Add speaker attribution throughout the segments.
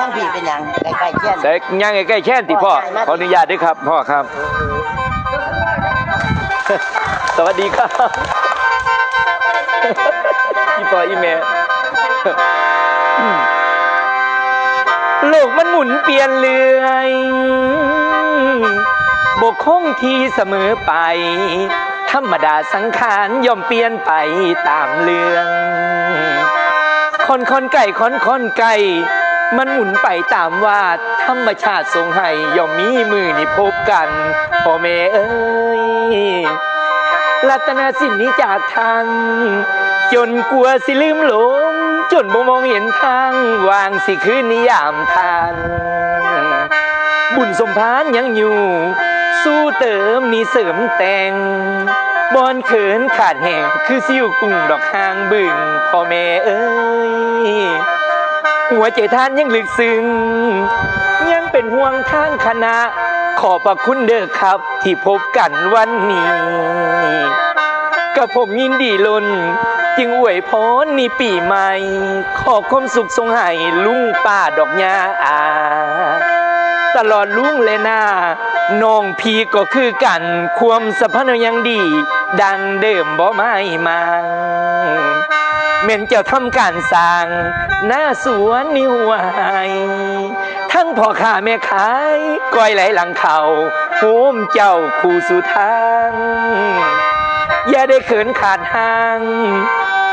Speaker 1: ทั้งผีเป็นหยังใกล้ๆเช่น
Speaker 2: แต่ยังใกล้ๆแช่นติพ่อขออนุญาตด้วยครับพ่อครับ สวัสดีครับอีพ่ออีแม่โลกมันหมุนเปลี่ยนเรื่อยบกคงที่เสมอไป ธรรมดาสังขารย่อมเปลี่ยนไปตามเรื่อง คนคนไก่คนคนไก่ มันหมุนไปตามว่าธรรมชาติทรงให้ย่อมมีมือนี่พบกันพ่อแม่เอ้ยรัตนสินนี้จากทาง จนกลัวสิลืมหลง จนบ่มองเห็นทาง วางสิคืนนิยามทาน บุญสมพานยังอยู่ สู้เติมนี่เสริมแต่งบอนเขินขาดแห่งคือซิวกุ้งดอกหางบึงพ่อแม่เอ้ย หัวใจท่านยังลึกซึ้งยังเป็นห่วงทางคณะ ขอบพระคุณเด้อครับ ที่พบกันวันนี้กับผมยินดีลนจึงอวยพรนี่ปีใหม่ ขอความสุขทรงให้ลุงป้าดอกยาอาตลอดลุงเลยนาน้องพีก็คือกันความสัมพันธ์ยังดี ดังเดิมบ่ไม่มา เม่นเจ้าทำการสร้าง หน้าสวนนิวหายทั้งพ่อข้าแม่ขายก้อยไหลหลังเขาโฮมเจ้าคู่สุทาง อย่าได้เขินขาดห่าง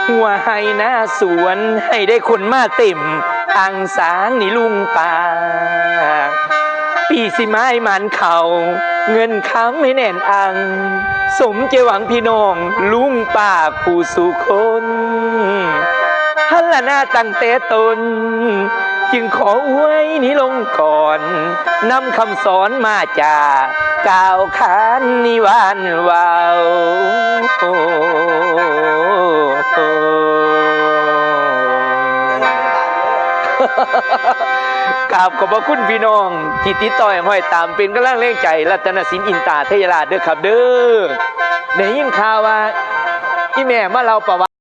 Speaker 2: หัวให้หน้าสวนให้ได้คนมาเต็มอังสางนี่ลุงป่าปีสิไม้มันเขาเงินค้ำไม่แน่นอัง สมเจหวังพี่น้องลุงป่าผู้สุคน ละหน้าตั้งแต่ตน จึงขออวยนี้ลงก่อนนำคำสอนมาจากกล่าวขานนิวานวาวกราบขอบพระคุณพี่น้องที่ติดต่อห้อยตามเป็นกำลังเร่งใจรัตนสินอินตาเทยราชเด้อครับเด้อได้ยินข่าวว่าอีแม่มาเราประวัติ